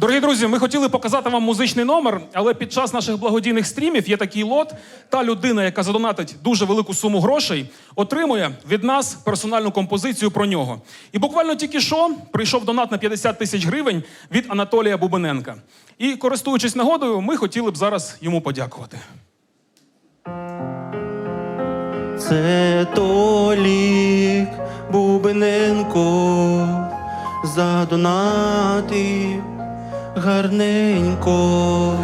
Дорогі друзі, ми хотіли показати вам музичний номер, але під час наших благодійних стрімів є такий лот. Та людина, яка задонатить дуже велику суму грошей, отримує від нас персональну композицію про нього. І буквально тільки що прийшов донат на 50 тисяч гривень від Анатолія Бубененка. І користуючись нагодою, ми хотіли б зараз йому подякувати. Це Толік Бубененко задонатив гарненько.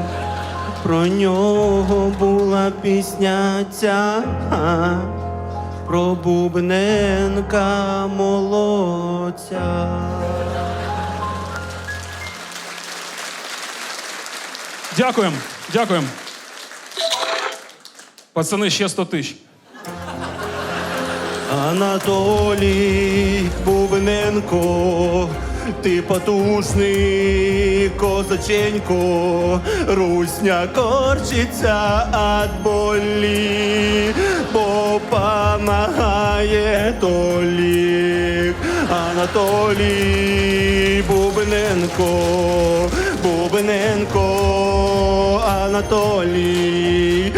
Про нього була пісня ця, про Бубененка молодця. Дякуємо, дякуємо. Пацани, ще 100 тисяч. Анатолій Бубненко, ти потужний козаченько, русня корчиться от болі, бо помагає Толік. Анатолій Бубненко, Бубненко, Анатолій.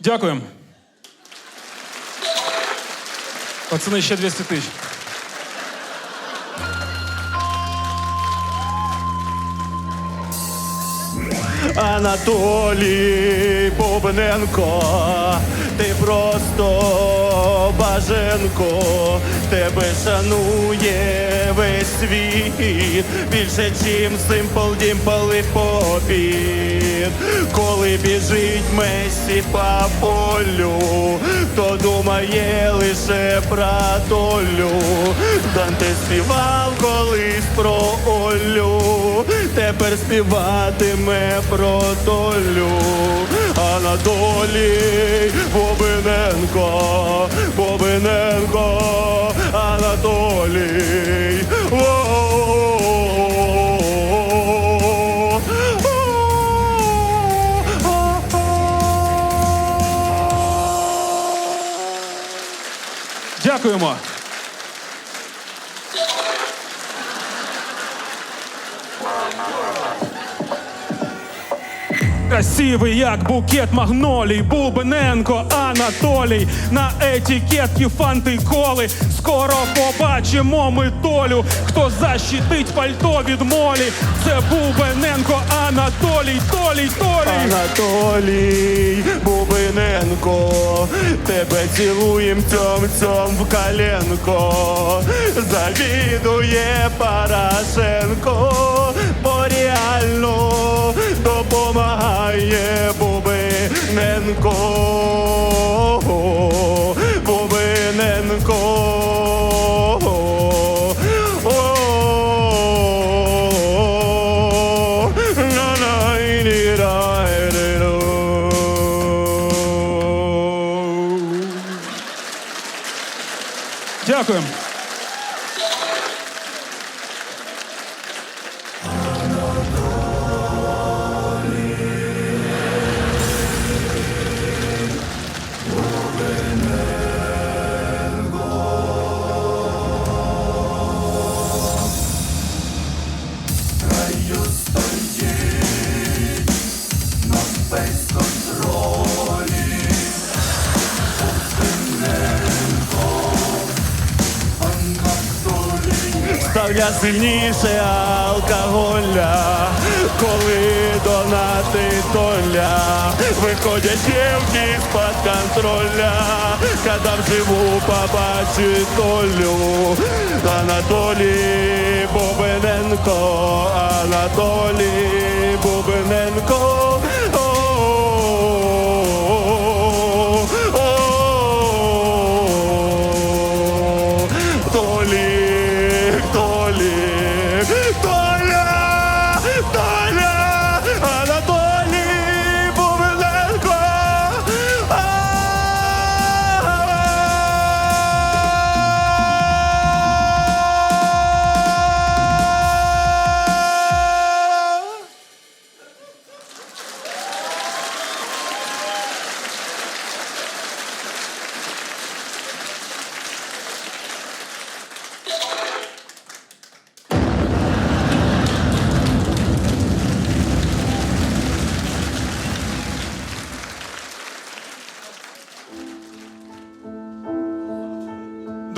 Дякуємо. Пацани, ще 200 тисяч. Анатолій Бобненко, ти просто баженко, тебе шанує весь світ, більше чим Simple Dimple і Попіт. Коли біжить Месі по полю, то думає лише про долю. Данте співав колись про Олю, тепер співатиме про долю. Анатолій Бобиненко, Бобиненко, Анатолій. Дякуємо. Красивий, як букет магнолій, Бубененко, Анатолій. На етикетки фанти коли. Скоро побачимо ми толю. Хто защитить пальто від молі? Це Бубененко, Анатолій, Толій, Толій. Анатолій Бубиненко, тебе цілуєм цьом цьом в коленко. Завідує Порошенко, Бубиненко. Бубиненко. О, на на і ні ра і ри ро. Дякуємо. Ставля сильніше алкоголя, коли донати доля, виходять дівки з-під контроля, когда вживу побачу толю. Анатолій Бубененко, Анатолій Бобиненко.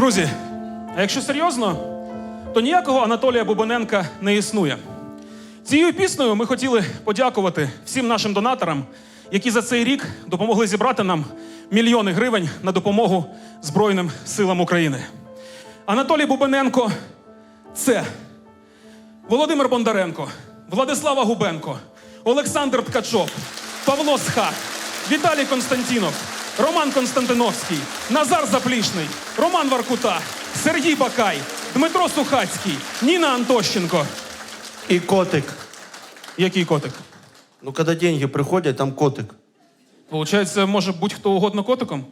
Друзі, а якщо серйозно, то ніякого Анатолія Бубоненка не існує. Цією піснею ми хотіли подякувати всім нашим донаторам, які за цей рік допомогли зібрати нам мільйони гривень на допомогу Збройним силам України. Анатолій Бубоненко це Володимир Бондаренко, Владислава Губенко, Олександр Ткачов, Павло Схак, Віталій Константінов, Роман Константиновський, Назар Заплішний, Роман Варкута, Сергій Бакай, Дмитро Сухацький, Ніна Антощенко. И котик. Який котик? Ну, когда деньги приходят, там котик. Получається, може будь-хто угодно котиком?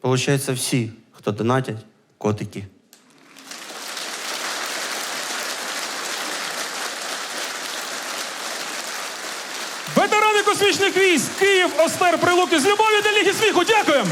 Получается, всі, хто донатять, котики. Космічних військ, Київ, Остер, Прилуки з любов'ю до Ліги сміху. Дякуємо!